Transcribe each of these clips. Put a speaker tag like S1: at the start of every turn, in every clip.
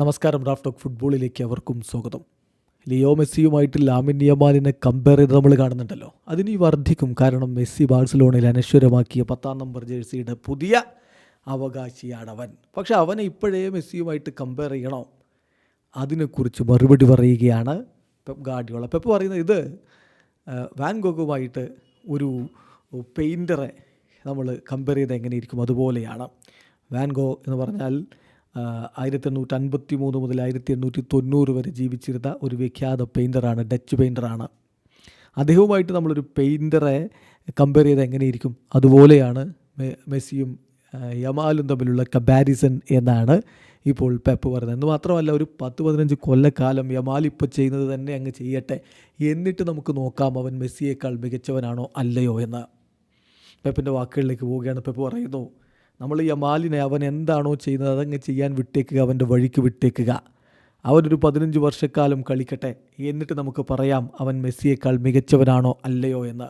S1: നമസ്കാരം raft talk ഫുട്ബോളിലേക്ക് അവർക്കും സ്വാഗതം. ലിയോ മെസ്സിയുമായിട്ട് ലാമിൻ യമാലിനെ കമ്പയർ ചെയ്ത് നമ്മൾ കാണുന്നുണ്ടല്ലോ. അതിനി വർദ്ധിക്കും കാരണം മെസ്സി ബാഴ്സലോണയിൽ അനശ്വരമാക്കിയ പത്താം നമ്പർ ജേഴ്സിയുടെ പുതിയ അവകാശിയാണ് അവൻ. പക്ഷെ അവനെ ഇപ്പോഴേ മെസ്സിയുമായിട്ട് കമ്പയർ ചെയ്യണോ. അതിനെക്കുറിച്ച് മറുപടി പറയുകയാണ് പെപ്പ് ഗാഡിയോള പെപ്പ് പറയുന്നത് ഇത് വാൻഗോഗുമായിട്ട് ഒരു പെയിന്ററെ നമ്മൾ കമ്പയർ ചെയ്ത് എങ്ങനെയിരിക്കും അതുപോലെയാണ്. വാൻഗോ എന്ന് പറഞ്ഞാൽ ആയിരത്തി എണ്ണൂറ്റി അൻപത്തി മൂന്ന് മുതൽ ആയിരത്തി എണ്ണൂറ്റി തൊണ്ണൂറ് വരെ ജീവിച്ചിരുന്ന ഒരു വിഖ്യാത പെയിന്ററാണ് ഡച്ച് പെയിന്ററാണ് അദ്ദേഹവുമായിട്ട് നമ്മളൊരു പെയിന്ററെ കമ്പയർ ചെയ്ത് എങ്ങനെയിരിക്കും? അതുപോലെയാണ് മെസ്സിയും യമാലും തമ്മിലുള്ള കമ്പാരിസൺ എന്നാണ് ഇപ്പോൾ പെപ്പ് പറയുന്നത്. എന്ന് മാത്രമല്ല ഒരു പത്ത് പതിനഞ്ച് കൊല്ലക്കാലം യമാൽ ഇപ്പോൾ ചെയ്യുന്നത് തന്നെ അങ്ങ് ചെയ്യട്ടെ. എന്നിട്ട് നമുക്ക് നോക്കാം അവൻ മെസ്സിയേക്കാൾ മികച്ചവനാണോ അല്ലയോ എന്ന്. പെപ്പിന്റെ വാക്കുകളിലേക്ക് പോവുകയാണ്. പെപ്പ് പറയുന്നു നമ്മൾ യമാലിനെ അവൻ എന്താണോ ചെയ്യുന്നത് അതങ്ങ് ചെയ്യാൻ വിട്ടേക്കുക അവന്റെ വഴിക്ക് വിട്ടേക്കുക. അവനൊരു പതിനഞ്ച് വർഷക്കാലം കളിക്കട്ടെ. എന്നിട്ട് നമുക്ക് പറയാം അവൻ മെസ്സിയേക്കാൾ മികച്ചവനാണോ അല്ലയോ എന്ന്.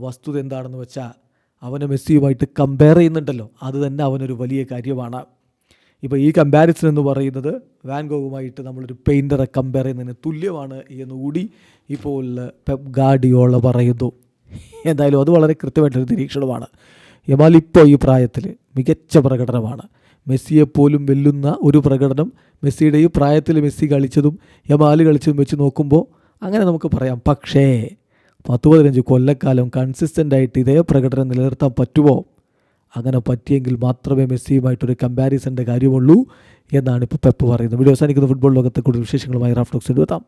S1: വസ്തുത എന്താണെന്ന് വെച്ചാൽ അവനെ മെസ്സിയുമായിട്ട് കമ്പയർ ചെയ്യുന്നുണ്ടല്ലോ. അത് തന്നെ അവനൊരു വലിയ കാര്യമാണ്. ഇപ്പോൾ ഈ കമ്പാരിസൺ എന്ന് പറയുന്നത് വാൻഗോവുമായിട്ട് നമ്മളൊരു പെയിന്ററെ കമ്പയർ ചെയ്യുന്നതിന് തുല്യമാണ് എന്നുകൂടി ഇപ്പോൾ പെപ് ഗാഡിയോള പറയുന്നു. എന്തായാലും അത് വളരെ കൃത്യമായിട്ടൊരു നിരീക്ഷണമാണ്. യമാൽ ഇപ്പോൾ ഈ പ്രായത്തിൽ മികച്ച പ്രകടനമാണ്. മെസ്സിയെപ്പോലും വെല്ലുന്ന ഒരു പ്രകടനം മെസ്സിയുടെ ഈ പ്രായത്തിൽ മെസ്സി കളിച്ചതും യമാൽ കളിച്ചതും വെച്ച് നോക്കുമ്പോൾ അങ്ങനെ നമുക്ക് പറയാം. പക്ഷേ പത്ത് പതിനഞ്ച് കൊല്ലക്കാലം കൺസിസ്റ്റന്റ് ആയിട്ട് ഇതേ പ്രകടനം നിലനിർത്താൻ പറ്റുമോ? അങ്ങനെ പറ്റിയെങ്കിൽ മാത്രമേ മെസ്സിയുമായിട്ടൊരു കമ്പാരിസന്റെ കാര്യമുള്ളൂ എന്നാണ് ഇപ്പോൾ പെപ്പ് പറയുന്നത്. വീഡിയോ അവസാനിക്കുന്ന. ഫുട്ബോൾ ലോകത്തെ കൂടുതൽ വിശേഷങ്ങളുമായി റാഫ്റ്റോക്സ് എടുത്താം.